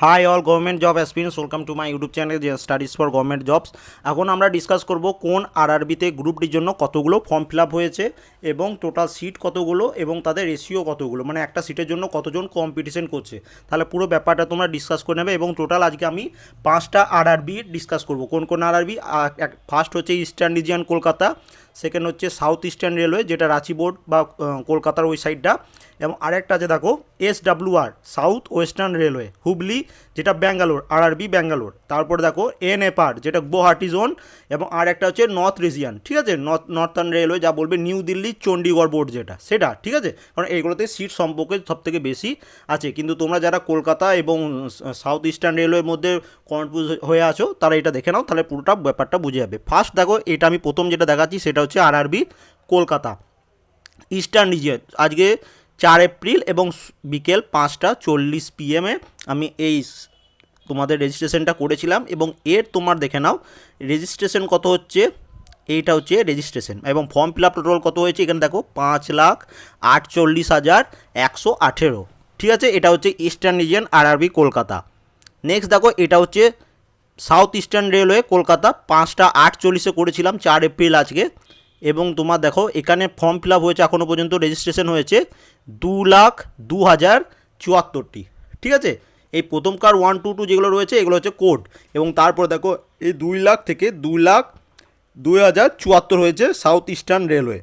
Hi all government job aspirants welcome to my YouTube channel যে studies for government jobs এখন আমরা discuss করব কোন আরআরবিতে গ্রুপটির জন্য কতগুলো ফর্ম ফিল আপ হয়েছে এবং টোটাল সিট কতগুলো এবং তাদের রেশিও কতগুলো মানে একটা সিটের জন্য কতজন কম্পিটিশন করছে। তাহলে পুরো ব্যাপারটা তোমরা ডিসকাস করে নেবে এবং টোটাল আজকে আমি পাঁচটা আরআরবি ডিসকাস করব। কোন কোন আরআরবি ফার্স্ট হচ্ছে ইস্টার্ন রিজিয়ন কলকাতা সেকেন্ড হচ্ছে সাউথ ইস্টার্ন রেলওয়ে যেটা রাঁচি বোর্ড বা কলকাতার ওই সাইডটা এবং আরেকটা আছে দেখো S W R south western railway Hubli, যেটা ব্যাঙ্গালোর আর আরআরবি ব্যাঙ্গালোর তারপরে দেখো এন এপার যেটা গুয়াহাটি জোন এবং আর একটা হচ্ছে নর্থ রিজিয়ান ঠিক আছে? নর্থ নর্থার্ন রেলওয়ে যা বলবে নিউ দিল্লি চণ্ডীগড় বোর্ড যেটা, সেটা, ঠিক আছে? কারণ এইগুলোতে সিট সম্পর্কে সবথেকে বেশি আছে। কিন্তু তোমরা যারা কলকাতা এবং সাউথ ইস্টার্ন রেলওয়ের মধ্যে কনফিউজ হয়ে আছো, তারা এটা দেখে নাও, তাহলে পুরোটা ব্যাপারটা বুঝে যাবে। ফার্স্ট দেখো, এটা আমি প্রথম যেটা দেখাচ্ছি, সেটা হচ্ছে আরআরবি কলকাতা। ইস্টার্ন রিজিয়ন আজকে চার এপ্রিল এবং বিকেল পাঁচটা চল্লিশ পিএমে আমি এই তোমাদের রেজিস্ট্রেশনটা করেছিলাম এবং এর তোমার দেখে নাও রেজিস্ট্রেশন কত হচ্ছে? এইটা হচ্ছে রেজিস্ট্রেশন এবং ফর্ম ফিল আপ টোটাল কত হয়েছে? এখানে দেখো, পাঁচ লাখ আটচল্লিশ হাজার একশো আঠেরো। ঠিক আছে? এটা হচ্ছে eastern region RRB Kolkata. Next দেখো, এটা হচ্ছে সাউথ ইস্টার্ন রেলওয়ে কলকাতা। পাঁচটা আটচল্লিশে করেছিলাম, চার এপ্রিল আজকে। এবং তোমার দেখো, এখানে ফর্ম ফিল আপ হয়েছে এখনও পর্যন্ত রেজিস্ট্রেশন হয়েছে দু লাখ দু হাজার চুয়াত্তরটি। ঠিক আছে? এই প্রথমকার ওয়ান টু টু যেগুলো রয়েছে, এগুলো হচ্ছে কোড এবং তারপর দেখো, এই দুই লাখ থেকে দুই লাখ দুই হাজার চুয়াত্তর হয়েছে সাউথ ইস্টার্ন রেলওয়ে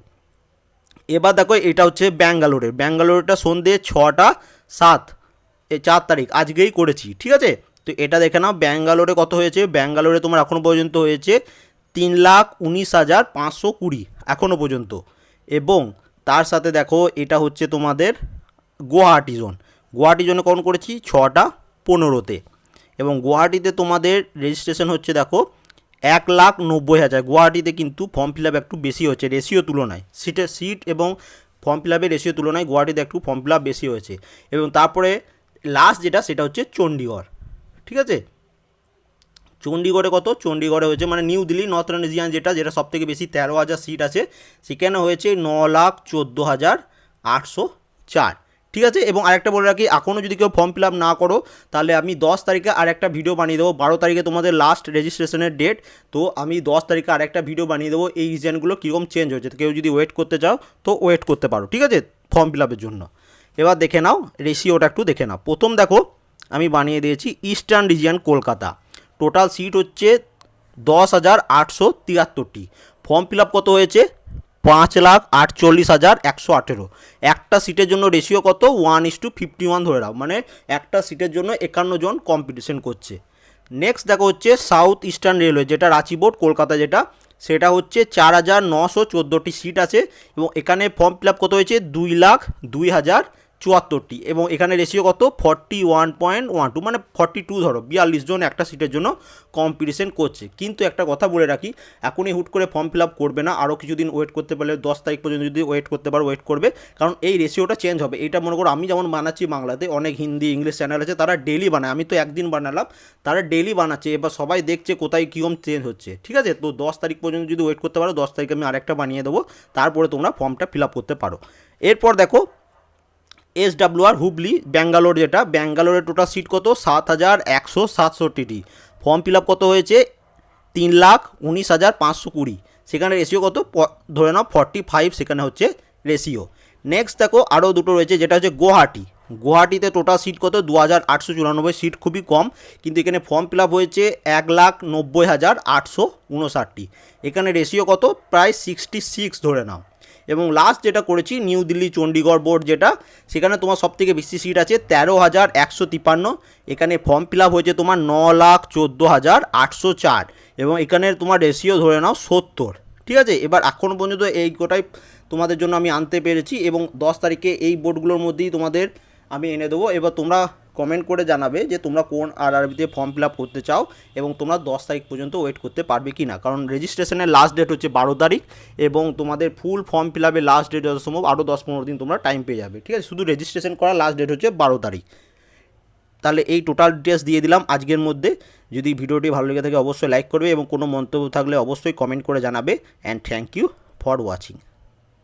এবার দেখো, এটা হচ্ছে ব্যাঙ্গালোরের। ব্যাঙ্গালোরটা সন্ধে ছটা সাত এই চার তারিখ, আজকেই করেছি। ঠিক আছে? তো এটা দেখে নাও, ব্যাঙ্গালোরে কত হয়েছে? ব্যাঙ্গালোরে তোমার এখনও পর্যন্ত হয়েছে তিন লাখ উনিশ হাজার পাঁচশো কুড়ি এখনও পর্যন্ত। এবং তার সাথে দেখো, এটা হচ্ছে তোমাদের গুয়াহাটি জোন। গুয়াহাটি জোনে কখন করেছি? ছটা পনেরোতে। এবং গুয়াহাটিতে তোমাদের রেজিস্ট্রেশন হচ্ছে দেখো, এক লাখ নব্বই হাজার। গুয়াহাটিতে কিন্তু ফর্ম ফিল আপ একটু বেশি হচ্ছে রেশিও তুলনায়। সিটের সিট এবং ফর্ম ফিল আপের রেশিও তুলনায় গুয়াহাটিতে একটু ফর্ম ফিল আপ বেশি হয়েছে। এবং তারপরে লাস্ট যেটা, সেটা হচ্ছে চণ্ডীগড় ঠিক আছে? চণ্ডীগড়ে কত? চণ্ডীগড়ে হয়েছে মানে নিউ দিল্লি, নর্থ রিজিয়ান যেটা যেটা সব থেকে বেশি তেরো হাজার সিট আছে, সেখানে হয়েছে ন লাখ চোদ্দ হাজার আটশো চার। ঠিক আছে? এবং আরেকটা বলে রাখি এখনও যদি কেউ ফর্ম ফিল আপ না করো, তাহলে আমি দশ তারিখে আর একটা ভিডিও বানিয়ে দেবো। বারো তারিখে তোমাদের লাস্ট রেজিস্ট্রেশনের ডেট তো আমি দশ তারিখে আর একটা ভিডিও বানিয়ে দেবো। এই রিজনগুলো কীরকম চেঞ্জ হয়েছে? কেউ যদি ওয়েট করতে চাও, তো ওয়েট করতে পারো। ঠিক আছে? ফর্ম ফিল আপের জন্য। এবার দেখে নাও রেশিওটা একটু দেখে নাও। প্রথম দেখো, আমি বানিয়ে দিয়েছি eastern region Kolkata. Total seat হচ্ছে দশ হাজার আটশো তিয়াত্তরটি ফর্ম ফিল আপ কত হয়েছে? পাঁচ লাখ আটচল্লিশ হাজার একশো আঠেরো। একটা সিটের জন্য রেশিও কত? One is to fifty one ধরে নাও। মানে একটা সিটের জন্য একান্ন জন কম্পিটিশন করছে। নেক্সট দেখো হচ্ছে সাউথ ইস্টার্ন রেলওয়ে যেটা রাঁচি বোর্ড কলকাতা যেটা, সেটা হচ্ছে চার হাজার নশো চোদ্দোটি সিট আছে এবং এখানে ফর্ম ফিল আপ কত হয়েছে? দুই লাখ দুই হাজার চুয়াত্তরটি এবং এখানে রেশিও কত? Forty one point one two মানে ফর্টি টু ধরো, বিয়াল্লিশ জন একটা সিটের জন্য কম্পিটিশন করছে। কিন্তু একটা কথা বলে রাখি, এখনই হুট করে ফর্ম ফিল আপ করবে না আরও কিছুদিন ওয়েট করতে পারলে দশ তারিখ পর্যন্ত যদি ওয়েট করতে পারো ওয়েট করবে, কারণ এই রেশিওটা চেঞ্জ হবে। এইটা মনে করো, আমি যেমন বানাচ্ছি বাংলাতে, অনেক হিন্দি, ইংলিশ চ্যানেল আছে, তারা ডেলি বানায়, আমি তো একদিন বানালাম, তারা ডেলি বানাচ্ছে, এবার সবাই দেখছে কোথায় কীরকম চেঞ্জ হচ্ছে, ঠিক আছে? তো দশ তারিখ পর্যন্ত যদি ওয়েট করতে পারো, দশ তারিখে আমি আরেকটা বানিয়ে দেবো, তারপরে তোমরা ফর্মটা ফিল আপ করতে পারো। এরপর দেখো এস আর হুবলি, ব্যাঙ্গালোর যেটা, ব্যাঙ্গালোরের টোটাল সিট কত? সাত হাজার একশো সাতষট্টিটি। ফর্ম ফিল আপ কত হয়েছে? তিন লাখ উনিশ হাজার পাঁচশো কুড়ি। সেখানে রেশিও কত? ধরে নাও ফর্টি ফাইভ সেখানে হচ্ছে রেশিও নেক্সট দেখো আরও দুটো রয়েছে, যেটা হচ্ছে গুয়াহাটি। গুয়াহাটিতে টোটাল সিট কত? দু হাজার আটশো চুরানব্বই। সিট খুবই কম, কিন্তু এখানে ফর্ম ফিল আপ হয়েছে এক লাখ নব্বই হাজার আটশো উনষাটটি। এখানে রেশিও কত? প্রায় সিক্সটি সিক্স ধরে নাও। এবং লাস্ট যেটা করেছি নিউ দিল্লি চণ্ডীগড় বোর্ড যেটা, সেখানে তোমার সব থেকে বেশি সিট আছে, তেরো হাজার একশো তিপান্ন এখানে ফর্ম ফিল আপ হয়েছে তোমার ন লাখ চোদ্দ হাজার আটশো চার। এবং এখানের তোমার রেশিও ধরে নাও সত্তর। ঠিক আছে? এবার এখনও পর্যন্ত এই গোটাই তোমাদের জন্য আমি আনতে পেরেছি এবং দশ তারিখে এই বোর্ডগুলোর মধ্যেই তোমাদের আমি এনে দেবো। এবার তোমরা কমেন্ট করে জানাবে যে তোমরা কোন আর আর আরবিতে ফর্ম ফিল আপ করতে চাও এবং তোমরা দশ তারিখ পর্যন্ত ওয়েট করতে পারবে কি না কারণ রেজিস্ট্রেশনের লাস্ট ডেট হচ্ছে বারো তারিখ এবং তোমাদের ফুল ফর্ম ফিল আপের লাস্ট ডেট যত সম্ভব আরও দশ পনেরো দিন তোমরা টাইম পেয়ে যাবে। ঠিক আছে? শুধু রেজিস্ট্রেশন করার লাস্ট ডেট হচ্ছে বারো তারিখ। তাহলে এই টোটাল ডিটেলস দিয়ে দিলাম আজকের মধ্যে। যদি ভিডিওটি ভালো লেগে থাকে অবশ্যই লাইক করবে এবং কোনো মন্তব্য থাকলে অবশ্যই কমেন্ট করে জানাবে। And thank you for watching